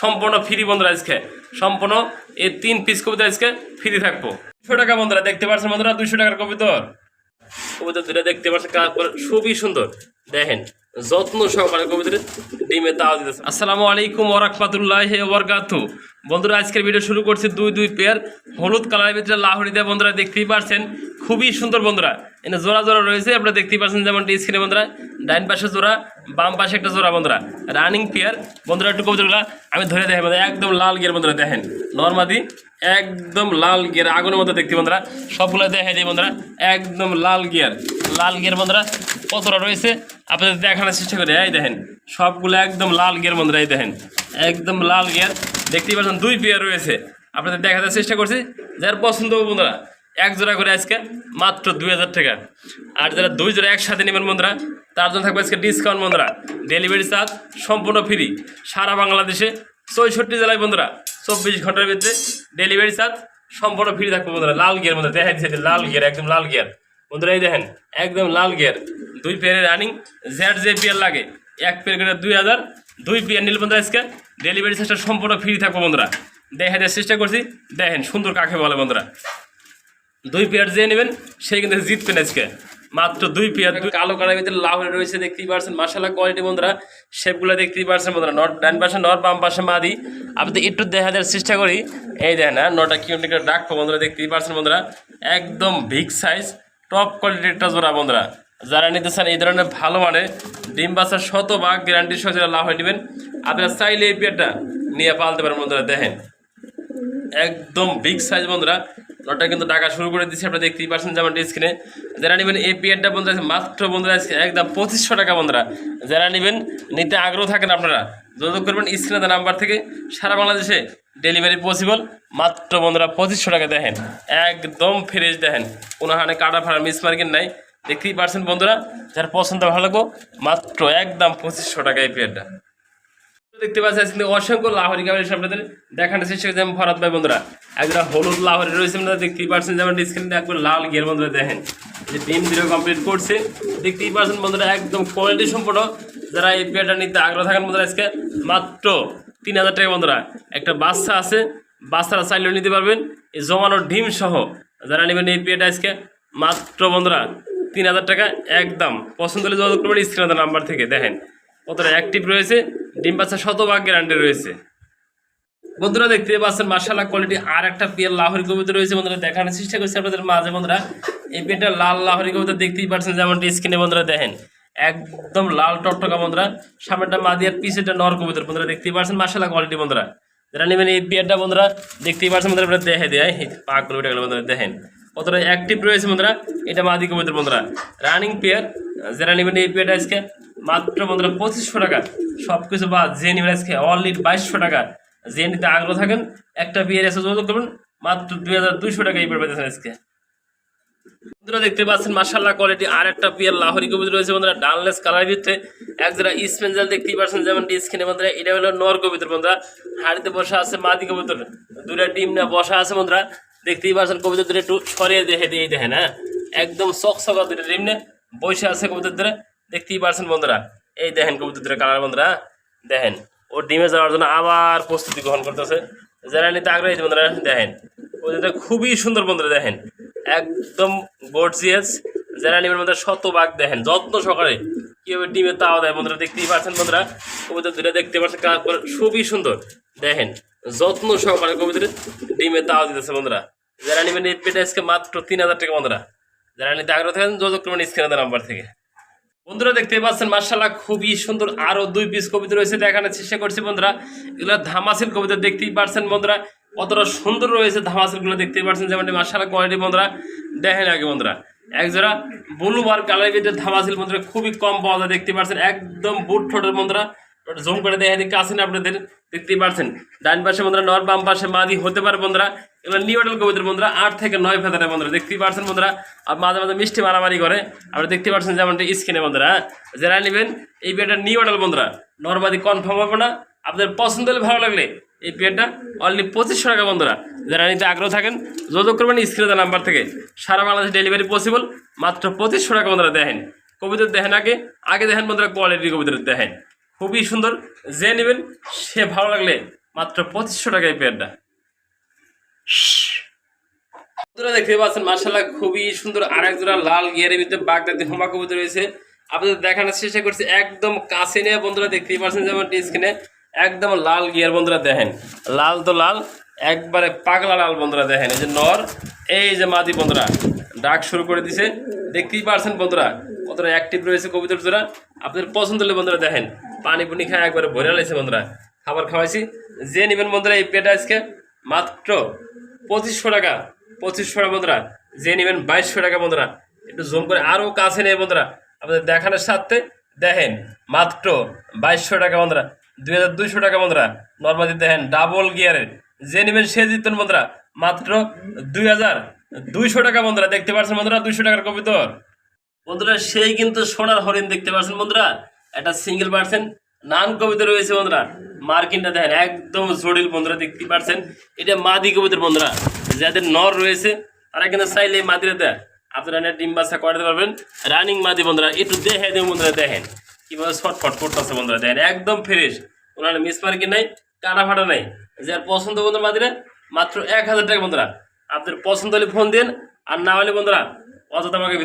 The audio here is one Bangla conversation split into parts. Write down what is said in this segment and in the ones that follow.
সম্পূর্ণ ফ্রি বন্ধুরা আজকে। সম্পূর্ণ এই তিন পিস কবিতা আজকে ফ্রি থাকব। দুশো টাকা বন্ধুরা, দেখতে পাচ্ছেন বন্ধুরা দুশো টাকার কবিতর কবিতা। দুটা দেখতে পাচ্ছেন খুবই সুন্দর। দেখেন, যত্ন সহকারে কবিতার ডিমে তাওয়া দিতেছে। আসসালামু আলাইকুম ওরাকমাতুল্লাহ ওবরকাতু বন্ধুরা, আজকের ভিডিও শুরু করছি দুই দুই পেয়ার হলুদ কালারের ভিতরে লাহরি দেয়। বন্ধুরা, দেখতেই পারছেন, খুবই সুন্দর বন্ধুরা। এখানে জোড়া জোড়া রয়েছে, আপনারা দেখতেই পাচ্ছেন যেমন স্ক্রিনে বন্ধুরা। ডাইন পাশে জোড়া, বাম পাশে একটা জোড়া বন্ধুরা। রানিং পেয়ার বন্ধুরা, একটু কবিতাগুলো আমি ধরে দেখেন বন্ধুরা, একদম লাল গিয়ার বন্ধুরা, দেখেন। নর্মাদি একদম লাল গিয়ার আগুনের মতো দেখতে বন্ধুরা। সবগুলো দেখাই দিই বন্ধুরা, একদম লাল গিয়ার লাল গিয়ার বন্ধুরা, কতটা রয়েছে? আপনাদের দেখানোর চেষ্টা করে, এই দেখেন, সবগুলো একদম লাল গিয়ার বন্ধুরা, এই দেখেন, একদম লাল গিয়ার। দেখতেই পাচ্ছেন, দুই পেয়ার রয়েছে। আপনাদের দেখাতে চেষ্টা করছি, যার পছন্দ বন্ধুরা, এক জোড়া করে আজকে মাত্র দুই হাজার টাকা। আর যারা দুই জোড়া একসাথে নেবেন বন্ধুরা, তার জন্য থাকবে আজকে ডিসকাউন্ট বন্ধুরা। ডেলিভারি চার্জ সম্পূর্ণ ফ্রি সারা বাংলাদেশে চৌষট্টি জেলায় বন্ধুরা, চব্বিশ ঘণ্টার ভিতরে ডেলিভারি চার্জ সম্পূর্ণ ফ্রি থাকবে বন্ধুরা, লাল গিয়ার মধ্যে দেখা যাচ্ছে লাল গিয়ার, একদম লাল গিয়ার। বন্ধুরা, এই দেখেন, একদম লাল গিয়ার দুই পেয়ারের রানিং জেড যে পেয়ার লাগে। এক পেয়ার করে দুই হাজার, দুই পেয়ার নিলে বন্ধুরা আজকে ডেলিভারি চার্জটা সম্পূর্ণ ফ্রি থাকবে বন্ধুরা। দেখা দেওয়ার চেষ্টা করছি। দেখেন, সুন্দর কাকে বলে বন্ধুরা। দুই পেয়ার যে নেবেন, সেই কিন্তু জিতবেন আজকে। মাত্র দুই পেয়ার দুই কালো কালার ভিতরে লাভে রয়েছে, দেখতেই পারছেন মাসালা কোয়ালিটি বন্ধুরা। শেপগুলো দেখতেই পারছেন বন্ধুরা। নট ডান পাশে নর বাম পাশে, মাদি। আপনি একটু দেখা দেওয়ার চেষ্টা করি। এই দেখেন হ্যাঁ নটা কি করে ডাকবো বন্ধুরা, দেখতেই পারছেন বন্ধুরা। একদম বিগ সাইজ টপ কোয়ালিটির একটা জোড়া বন্ধুরা। যারা নিতে চান এই ধরনের ভালো মানে ডিম বাচ্চার শতভাগ গ্যারান্টি সহ যারা লাভ হয়ে নেবেন। আপনারা চাইলে এই পেয়ারটা নিয়ে পালতে পারেন বন্ধুরা, দেখেন। একদম বিগ সাইজ বন্ধুরা। নটা কিন্তু টাকা শুরু করে দিচ্ছে আপনারা দেখতেই পাচ্ছেন যেমন স্ক্রিনে যারা নেবেন এই পিয়ারটা বন্ধুরা, মাত্র বন্ধুরা একদম পঁচিশশো টাকা বন্ধুরা। যারা নেবেন, নিতে আগ্রহ থাকেন আপনারা, যোগাযোগ করবেন স্ক্রিনে নাম্বার থেকে। সারা বাংলাদেশে ডেলিভারি পসিবল মাত্র বন্ধুরা পঁচিশশো টাকা দেখেন। একদম ফ্রেশ দেখেন। কোনো হানে কাটা ফাড়া মিস মার্কেট নাই। দেখতেই পারছেন বন্ধুরা, যার পছন্দ ভালো লাগবো মাত্র একদম পঁচিশশো টাকা এই পেয়ারটা দেখতে পাচ্ছি আজকে অসংখ্য লাহরি কাবাডি আপনাদের দেখানোর চেষ্টা করছি যেমন ভরাত ভাই বন্ধুরা। একজোড়া হলুদ লাহরি রয়েছে আপনারা দেখতেই পাচ্ছেন যেমন স্ক্রিনে একবার লাল গিয়ার বন্ধুরা দেখেন। যে ডিম জিরো কমপ্লিট করছে। দেখতেই পাচ্ছেন বন্ধুরা, একদম কোয়ালিটি সম্পূর্ণ যারা এই পেয়ারটা নিতে আগ্রহ থাকেন বন্ধুরা আজকে, মাত্র তিন হাজার টাকা বন্ধুরা। একটা বাচ্চা আছে, বাচ্চারা চাইলেও নিতে পারবেন। এই জমানো ডিম সহ যারা নেবেন এই পেয়ারটা আজকে, মাত্র বন্ধুরা তিন হাজার টাকা একদম। পছন্দ হলে যোগাযোগ করবেন, স্ক্রিনে নাম্বার থেকে। দেখেন কতটা অ্যাক্টিভ রয়েছে। ডিম বাচ্চা শতভাগ গ্যারান্টি রয়েছে। বন্ধুরা দেখতে পাচ্ছেন মার্শাল্লাহ কোয়ালিটি আর একটা পিয়ার লাহরি কবিতা রয়েছে। বন্ধুরা দেখানোর চেষ্টা করছি আপনাদের মাঝে বন্ধুরা। এই পেনটা লাল লাহরি কবিতা দেখতেই পাচ্ছেন, যেমনটি স্ক্রিনে বন্ধুরা দেখেন। একদম লাল টকটকা বন্ধুরা। সামনেটা মাদিয়ার পিছেটা নর কবিতার বন্ধুরা, দেখতেই পাচ্ছেন মার্শাল্লাহ কোয়ালিটি বন্ধুরা। যারা নেবেন এই পিয়ারটা বন্ধুরা, দেখতেই পাচ্ছেন বন্ধুরা দেখে দেয়। পাক করে গেল বন্ধুরা, দেখেন। কতটা অ্যাক্টিভ রয়েছে বন্ধুরা, এটা মাদি কবিতার বন্ধুরা। রানিং পেয়ার যারা নেবেন এই পেয়ারটা আজকে, মাত্র বন্ধুরা পঁচিশশো টাকা। সব কিছু বাদ, যে নেবেন আজকে অনলি বাইশশো টাকা। যে নিতে আগ্রহ থাকেন, একটা বিয়ের এসে যোগাযোগ করবেন, মাত্র দুই হাজার দুইশো টাকা এই পেয়েছেন আজকে। দেখতে পাচ্ছেন মার্শাল্লাহ কোয়ালিটি আর একটা পিয়ার লাহরি কবিতা রয়েছে বন্ধুরা ডানলেস কালার ভিতরে। এক যারা স্পেঞ্জাল দেখতেই পাচ্ছেন, যেমন স্কিনে বন্ধুরা, এটা হলো নর কবিতর বন্ধুরা। হাড়িতে বসা আছে মাদি কবিতর দুটা ডিম না বসা আছে বন্ধুরা। দেখতেই পাচ্ছেন কবিতর দুটো একটু সরিয়ে দেখে দিয়ে দেখেন হ্যাঁ? একদম চক চকা দুটো ডিম না বসে আছে কবিতর ধরে দেখতেই পাচ্ছেন বন্ধুরা। এই দেখেন কবিতর দুটো কালার বন্ধুরা? দেখেন। ও ডিমে যাওয়ার জন্য আবার প্রস্তুতি গ্রহণ করতেছে। যারা নিতে আগ্রহী বন্ধুরা, দেখেন। কবিতাটা খুবই সুন্দর বন্ধুরা, দেখেন। একদম গর্জিয়াস যারা নেবেন বন্ধুরা শতভাগ দেখেন, যত্ন সহকারে কীভাবে ডিমে তাও দেয় বন্ধুরা দেখতেই পাচ্ছেন বন্ধুরা কবিতা দুটা দেখতে পাচ্ছেন কাজ করে খুবই সুন্দর। দেখেন, যত্ন সহকারে কবিতার ডিমে তাও দিতেছে বন্ধুরা। যারা নেবেন এই পেটে আজকে মাত্র তিন হাজার টাকা বন্ধুরা। যারা নিতে আগ্রহ থাকেন, যোগাযোগ স্ক্রিনে নাম্বার থেকে। বন্ধুরা দেখতে পাচ্ছেন মার্শাল্লাহ খুবই সুন্দর আরও দুই পিস কবিতা রয়েছে, দেখানোর চেষ্টা করছি বন্ধুরা। এগুলো ধামাসিল কবিতা দেখতেই পারছেন বন্ধুরা। কতটা সুন্দর রয়েছে ধামাসিলগুলো দেখতে পারছেন যেমন মার্শাল্লাহ কোয়ালিটি বন্ধুরা, দেখেন আগে বন্ধুরা একজোড়া ব্লু বার কালারের ভিতরে ধামাসিল বন্ধুরা খুবই কম পাওয়া যায়, দেখতে পাচ্ছেন, একদম বুট ঠোঁটের বন্ধুরা জুম করে দেখা দিকে আসেন আপনাদের দেখতেই পারছেন ডান পাশে বন্ধুরা নর বাম পাশে মাদি হতে পারে বন্ধুরা এগুলো নিউডাল কবিতার বন্ধুরা, আট থেকে নয় ফেদারের বন্ধুরা, দেখতেই পারছেন বন্ধুরা, আর মাঝে মাঝে মিষ্টি মারামারি করে, আপনারা দেখতে পাচ্ছেন যেমন স্কিনে বন্ধুরা হ্যাঁ? যারা নেবেন, এই বিয়েটা নিউডাল বন্ধুরা নর্মাদি কনফার্ম হবে না, আপনাদের পছন্দ হলে ভালো লাগলে এই বিয়েটা অনলি পঁচিশশো টাকা বন্ধুরা। যারা নিতে আগ্রহ থাকেন, যোগাযোগ করবেন স্ক্রিনে নাম্বার থেকে। সারা বাংলাদেশ ডেলিভারি পসিবল মাত্র পঁচিশশো টাকা বন্ধুরা দেখেন। কবিতার দেখেন আগে আগে দেখেন বন্ধুরা কোয়ালিটি কবিতার দেখেন। খুবই সুন্দর, যে নেবেন, সে ভালো লাগলে মাত্র পঁচিশশো টাকা এই পেয়ারটা বন্ধুরা দেখতে পাচ্ছেন মার্শাল্লাহ খুবই সুন্দর আরেক জোড়া লাল গিয়ারের ভিতরে বাগদাদি হোমা কবুতর রয়েছে। আপনাদের দেখানোর চেষ্টা করছি, একদম কাছে নিয়ে বন্ধুরা দেখতেই পাচ্ছেন যেমন স্ক্রিনে একদম লাল গিয়ার, বন্ধুরা দেখেন। লাল তো লাল, একবারে পাগলা লাল, বন্ধুরা দেখেন। এই যে নর, এই যে মাদি, বন্ধুরা, ডাক শুরু করে দিছে। দেখতেই পারছেন, বন্ধুরা, কতটা অ্যাক্টিভ রয়েছে কবুতর জোড়া। আপনাদের পছন্দ হলে, বন্ধুরা, দেখেন পানি পুনি খায় একবারে ভরে লাইছে, বন্ধুরা। খাবার খাওয়াইছি। যে নেবেন, বন্ধুরা, এই পেটা আজকে মাত্র পঁচিশশো টাকা। পঁচিশশো টাকা, বন্ধুরা, যে নেবেন, বাইশশো টাকা, বন্ধুরা। একটু জুম করে আরও কাছে নেই বন্ধুরা, আপনাদের দেখানোর সাথে দেখেন, মাত্র বাইশশো টাকা, বন্ধুরা। দুই হাজার দুইশো টাকা বন্ধুরা নর্মালি দেখেন ডাবল গিয়ারের যে নেবেন সে জিতবেন বন্ধুরা, মাত্র দুই হাজার দুইশো টাকা বন্ধুরা, দেখতে পাচ্ছেন বন্ধুরা, দুইশো টাকার কবিতর বন্ধুরা, সেই কিন্তু সোনার হরিণ দেখতে পাচ্ছেন বন্ধুরা একটা সিঙ্গেল পার্সেন্ট নান কবিতা রয়েছে বন্ধুরা। মার্কিনটা দেখেন, একদম জটিল বন্ধুরা, দেখতে পাচ্ছেন। এটা মাদি কবিতার বন্ধুরা, যাদের নর রয়েছে, তারা কিন্তু চাইলে এই মাদিরা দেয়। আপনারা ডিম বাচ্চা করাতে পারবেন। রানিং মাদি বন্ধুরা, একটু দেখে দেবেন বন্ধুরা, দেখেন। কীভাবে ছটফট করতেছে বন্ধুরা, দেখেন, একদম ফ্রেশ ওনার মিস মার্কিন নাই কাটা ফাটা নাই। যার পছন্দ বন্ধুরা মাদিরা মাত্র এক হাজার টাকা বন্ধুরা। আপনাদের পছন্দ হলে ফোন দিন, আর না হলে বন্ধুরা, অযথা আমাকে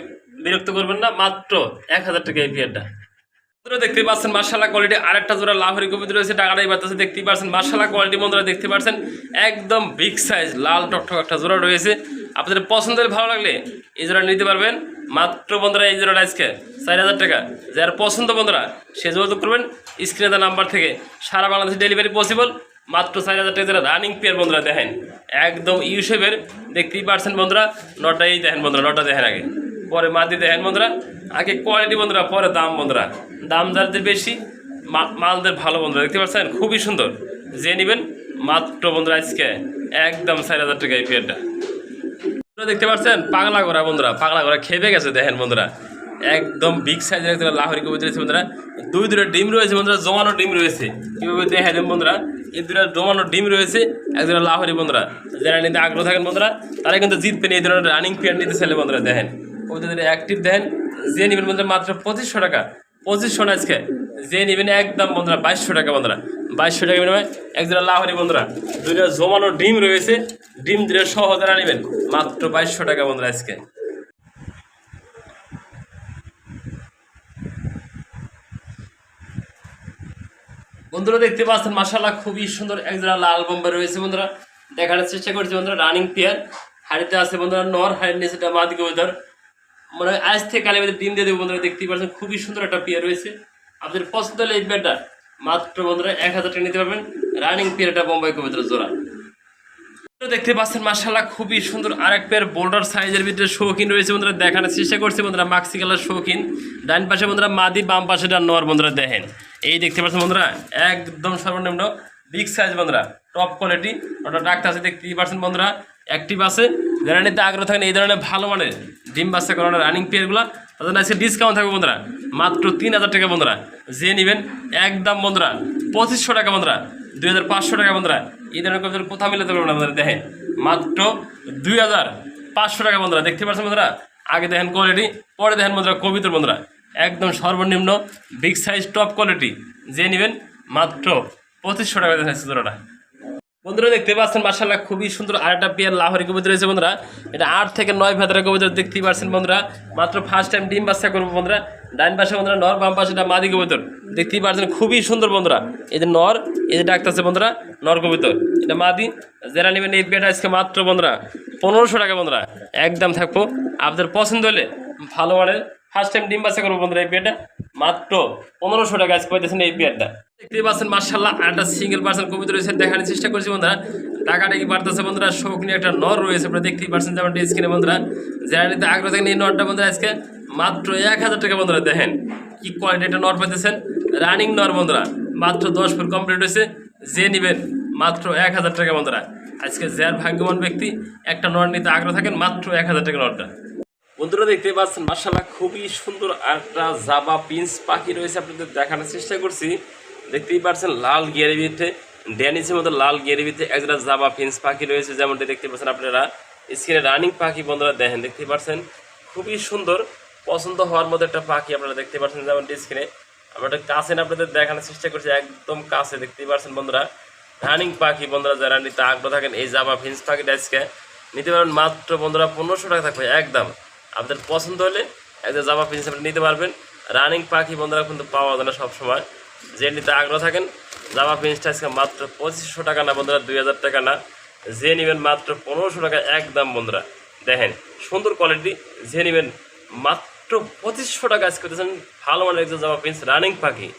বিরক্ত করবেন না, মাত্র এক হাজার টাকা এই পেয়ারটা দেখতে পাচ্ছেন মার্শাল্লাহ কোয়ালিটি আরেকটা জোড়া লাহরি কবিতা রয়েছে টাকাটাই বাড়তেছে। দেখতেই পাচ্ছেন মার্শাল্লাহ কোয়ালিটি বন্ধুরা, দেখতে পাচ্ছেন, একদম বিগ সাইজ লাল টকটক একটা জোড়া রয়েছে। আপনাদের পছন্দের ভালো লাগলে এই জোড়া নিতে পারবেন। মাত্র বন্ধুরা এই জোড়াটা আজকে চার হাজার টাকা। যার পছন্দ বন্ধুরা, সে যোগাযোগ করবেন স্ক্রিনে দেওয়া নাম্বার থেকে। সারা বাংলাদেশে ডেলিভারি পসিবল মাত্র চার হাজার টাকা যারা রানিং পেয়ার বন্ধুরা দেখেন, একদম ইউসেফের দেখতেই পারছেন বন্ধুরা নটাই দেখেন বন্ধুরা নটা দেখেন আগে। পরে মাদি দেখেন বন্ধুরা, আগে কোয়ালিটি বন্ধুরা, পরে দাম বন্ধুরা। দাম যাদের বেশি মালদের ভালো বন্ধুরা, দেখতে পাচ্ছেন? খুবই সুন্দর। যে নেবেন, মাত্র বন্ধুরা আজকে একদম চার হাজার টাকা এই পেয়ারটা দেখতে পাচ্ছেন? পাগলা ঘোড়া বন্ধুরা, পাগলা ঘোড়া খেপে গেছে, দেখেন বন্ধুরা। একদম বিগ সাইজের একটা লাহরি কবুতর রয়েছে বন্ধুরা। দুই দুটো ডিম রয়েছে বন্ধুরা, জমানো ডিম রয়েছে। কীভাবে দেখা দেন বন্ধুরা? এই দুটো জমানো ডিম রয়েছে একজোড়া লাহরি বন্ধুরা। যারা নিতে আগ্রহ থাকেন বন্ধুরা, তারা কিন্তু জিতবেন এই ধরনের রানিং পেয়ার নিতে চাইলে বন্ধুরা, দেখেন। কবুতর অ্যাক্টিভ দেখেন। যে নেবেন বন্ধুরা মাত্র পঁচিশশো টাকা। পঁচিশশো না আজকে। যে নেবেন একদম বন্ধুরা বাইশশো টাকা বন্ধুরা। বাইশশো টাকা বিনিময়ে একজোড়া লাহরি বন্ধুরা। দুইটা জমানো ডিম রয়েছে। ডিম দিলে সহ যারা নেবেন। মাত্র বাইশশো টাকা বন্ধুরা আজকে। বন্ধুরা, দেখতে পাচ্ছেন মাসাল্লাহ খুবই সুন্দর একজোড়া লাল বোম্বে রয়েছে বন্ধুরা। দেখার চেষ্টা করছি বন্ধুরা, রানিং পেয়ার। হাড়িতে আছে বন্ধুরা নর, হাড়ির নিচেটা মাদিকে ওদের মনে আজ থেকে কালে ডিম দিয়ে দেবো বন্ধুরা, দেখতেই পাচ্ছেন, খুবই সুন্দর একটা পেয়ার রয়েছে। আপনাদের পছন্দ হলে এই পেয়ারটা মাত্র বন্ধুরা এক হাজার টাকা নিতে পারবেন। রানিং পেয়ারটা বোম্বাই কবিতার জোড়া। দেখতে পাচ্ছেন মার্শাল্লাহ খুবই সুন্দর আরেক পেয়ার বোল্ডার সাইজের ভিতরে শৌখিন রয়েছে বন্ধুরা, দেখানোর চেষ্টা করছে বন্ধুরা মাক্সি কালার শৌখিন। ডান পাশে বন্ধুরা মাদি, বাম পাশে ডান নোয়ার বন্ধুরা, দেখেন। এই দেখতে পাচ্ছেন বন্ধুরা, একদম সর্বনিম্ন বিগ সাইজ বন্ধুরা টপ কোয়ালিটি ওটা ডাক্তার আছে, দেখতেই পাচ্ছেন বন্ধুরা অ্যাক্টিভ আছে। যারা নিতে আগ্রহ থাকেন, এই ধরনের ভালো মানের ডিম বাচ্চা করানোর রানিং পেয়ারগুলো তাদের আজকে ডিসকাউন্ট থাকবে বন্ধুরা, মাত্র তিন হাজার টাকা বন্ধুরা। যে নেবেন একদম বন্ধুরা, পঁচিশশো টাকা বন্ধুরা, দুই হাজার পাঁচশো টাকা বন্ধুরা। এই ধরনের কবিতা কোথাও মিলাতে পারবেন আপনারা দেখেন, মাত্র দুই হাজার পাঁচশো টাকা বন্ধুরা, দেখতে পাচ্ছেন বন্ধুরা? আগে দেখেন কোয়ালিটি পরে দেখেন বন্ধুরা কবিতার বন্ধুরা। একদম সর্বনিম্ন বিগ সাইজ টপ কোয়ালিটি যে নেবেন মাত্র পঁচিশশো টাকা দেখেন জোড়াটা বন্ধুরা, দেখতে পাচ্ছেন মার্শাল্লাহ খুবই সুন্দর আর একটা পেয়ার লাহরি কবিতা রয়েছে বন্ধুরা। এটা আট থেকে নয় ভেতরের কবিতা দেখতেই পাচ্ছেন বন্ধুরা। মাত্র ফার্স্ট টাইম ডিম বাচ্চা করব বন্ধুরা। ডাইন পাশে বন্ধুরা, নর, বাম পাশে এটা মাদি কবিতর। দেখতেই পাচ্ছেন, খুবই সুন্দর বন্ধুরা। এই যে নর, এই যে ডাক্তার আছে বন্ধুরা, নর কবিতর। এটা মাদি, যারা নেবেন এই পেয়ারটা আজকে মাত্র বন্ধুরা, পনেরোশো টাকা বন্ধুরা। একদম থাকব। আপনাদের পছন্দ হলে ভালো মানের ফার্স্ট টাইম ডিম বাচ্চা করব বন্ধুরা এই পেয়ারটা মাত্র পনেরোশো টাকা আজকে পাইতেছেন এই পেয়ারটা দেখতেই পাচ্ছেন মার্শাল্লাহ একটা সিঙ্গেল পার্সেন্ট কবিতা রয়েছে, দেখানোর চেষ্টা করছি বন্ধুরা। টাকাটা কি বাড়তেছে বন্ধুরা? শোক নিয়ে একটা নর রয়েছে, আপনারা দেখতেই পাচ্ছেন যেমন স্ক্রিনে বন্ধুরা। যারা নিতে আগ্রহ থাকেন, এই নরটা বন্ধুরা আজকে মাত্র এক হাজার টাকা বন্ধুরা, দেখেন কি কোয়ালিটি একটা নর পাইতেছেন। রানিং নর বন্ধুরা, মাত্র দশ ফুট কমপ্লিট হয়েছে। যে নেবেন, মাত্র এক হাজার টাকা বন্ধুরা। আজকে যার ভাগ্যবান ব্যক্তি, একটা নর নিতে আগ্রহ থাকেন, মাত্র এক হাজার টাকা নরটা। বন্ধুরা দেখতে পাচ্ছেন মার্শাল্লাহ খুবই সুন্দর একটা জাবা পিন্স পাখি রয়েছে আপনাদের দেখানোর চেষ্টা করছি। দেখতেই পাচ্ছেন, লাল গিয়ারের ভিতরে, ড্যানিসের মতো লাল গিয়ারের ভিতরে একটা জাবা পিন্স পাখি রয়েছে, যেমনটি দেখতে পাচ্ছেন আপনারা। স্ক্রিনে রানিং পাখি বন্ধুরা দেখেন দেখতে পাচ্ছেন, খুবই সুন্দর, পছন্দ হওয়ার মতো একটা পাখি আপনারা দেখতে পাচ্ছেন যেমন স্ক্রিনে। আমরা একটা কাছে আপনাদের দেখানোর চেষ্টা করছি, একদম কাছে দেখতেই পাচ্ছেন বন্ধুরা। রানিং পাখি বন্ধুরা, যারা নিতে আগ্রহ থাকেন, এই জামা ফিন্স পাখিটা আজকে নিতে পারেন মাত্র বন্ধুরা পনেরোশো টাকা থাকবে, একদম। আপনাদের পছন্দ হলে একদম জামা ফিন্স আপনি নিতে পারবেন। রানিং পাখি বন্ধুরা কিন্তু পাওয়া যায় না সবসময়। যে নিতে আগ্রহ থাকেন, জামা ফিন্সটা আজকে মাত্র পঁচিশশো টাকা না বন্ধুরা, দুই হাজার টাকা না। যে নেবেন মাত্র পনেরোশো টাকা একদম বন্ধুরা। দেখেন, সুন্দর কোয়ালিটি যে নেবেন মাত্র পঁচিশশো টাকা আজকে ভালো মানের একজন জামা প্রিন্স রানিং পাখি।